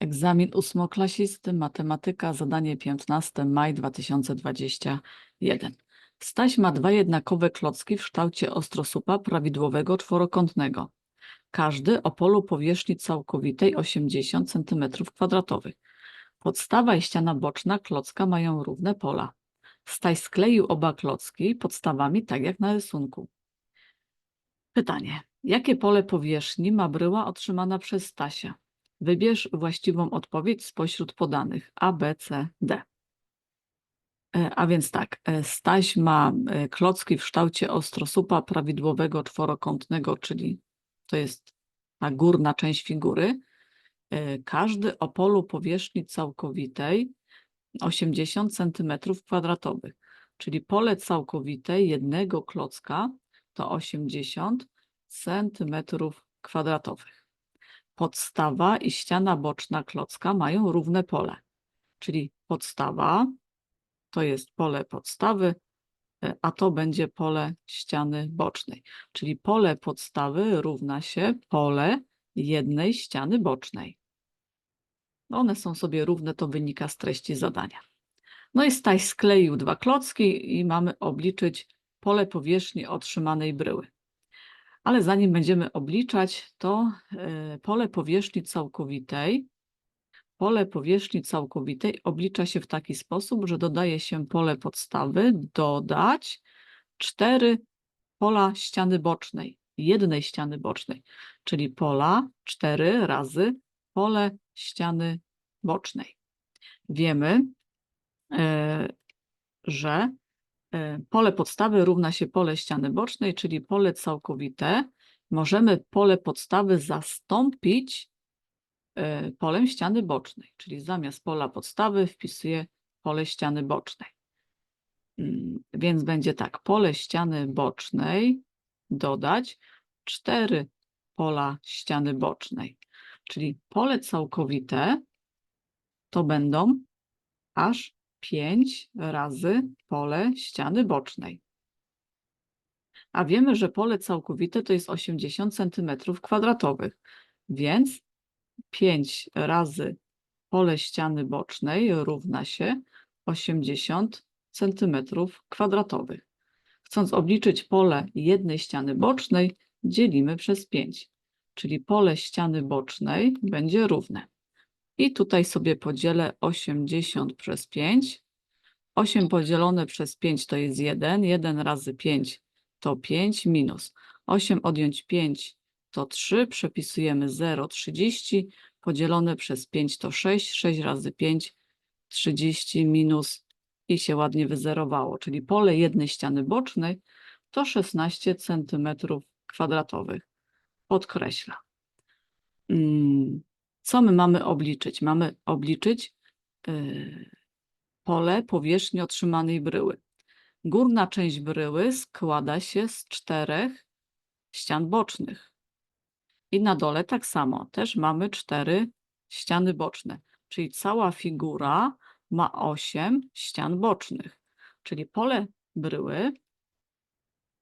Egzamin ósmoklasisty, matematyka, zadanie 15, maj 2021. Staś ma dwa jednakowe klocki w kształcie ostrosłupa prawidłowego czworokątnego. Każdy o polu powierzchni całkowitej 80 cm2. Podstawa i ściana boczna klocka mają równe pola. Staś skleił oba klocki podstawami tak jak na rysunku. Pytanie. Jakie pole powierzchni ma bryła otrzymana przez Stasia? Wybierz właściwą odpowiedź spośród podanych A, B, C, D. E, A więc tak, e, Staś ma e, klocki w kształcie ostrosłupa prawidłowego czworokątnego, czyli to jest ta górna część figury. Każdy o polu powierzchni całkowitej 80 cm2, czyli pole całkowite jednego klocka to 80 cm2. Podstawa i ściana boczna klocka mają równe pole, czyli podstawa to jest pole podstawy, e, a to będzie pole ściany bocznej. Czyli pole podstawy równa się pole jednej ściany bocznej. One są sobie równe, to wynika z treści zadania. No i Staś skleił dwa klocki i mamy obliczyć pole powierzchni otrzymanej bryły. Ale zanim będziemy obliczać, to e, pole powierzchni całkowitej, pole powierzchni całkowitej oblicza się w taki sposób, że dodaje się pole podstawy, dodać cztery pola ściany bocznej, jednej ściany bocznej, czyli pola cztery razy pole ściany bocznej. Wiemy, e, że pole podstawy równa się pole ściany bocznej, czyli pole całkowite. Możemy pole podstawy zastąpić e, polem ściany bocznej, czyli zamiast pola podstawy wpisuję pole ściany bocznej. Mm, Więc będzie tak, pole ściany bocznej dodać cztery pola ściany bocznej, czyli pole całkowite to będą aż 5 razy pole ściany bocznej. A wiemy, że pole całkowite to jest 80 cm2, więc 5 razy pole ściany bocznej równa się 80 cm2. Chcąc obliczyć pole jednej ściany bocznej, dzielimy przez 5, czyli pole ściany bocznej będzie równe. I tutaj sobie podzielę 80 przez 5. 8 podzielone przez 5 to jest 1. 1 razy 5 to 5 minus. 8 odjąć 5 to 3. Przepisujemy 0, 30. Podzielone przez 5 to 6. 6 razy 5 30 minus i się ładnie wyzerowało. Czyli pole jednej ściany bocznej to 16 centymetrów kwadratowych. Podkreśla. Mm. Co my mamy obliczyć? Mamy obliczyć yy, pole powierzchni otrzymanej bryły. Górna część bryły składa się z czterech ścian bocznych. I na dole tak samo, też mamy cztery ściany boczne, czyli cała figura ma osiem ścian bocznych. Czyli pole bryły,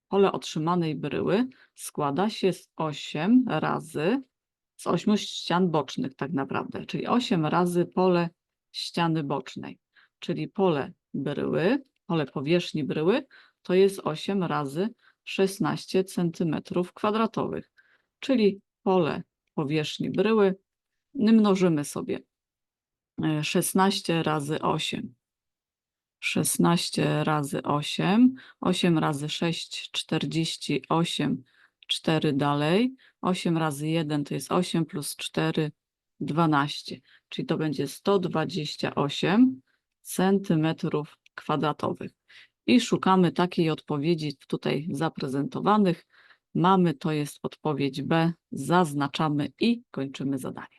pole otrzymanej bryły składa się z 8 razy z ośmiu ścian bocznych tak naprawdę, czyli 8 razy pole ściany bocznej, czyli pole bryły, pole powierzchni bryły to jest 8 razy 16 centymetrów kwadratowych, czyli pole powierzchni bryły mnożymy sobie 16 razy 8. 16 razy 8, 8 razy 6, 48, 4 dalej, 8 razy 1 to jest 8 plus 4, 12, czyli to będzie 128 centymetrów kwadratowych. I szukamy takiej odpowiedzi tutaj zaprezentowanych. Mamy, to jest odpowiedź B, zaznaczamy i kończymy zadanie.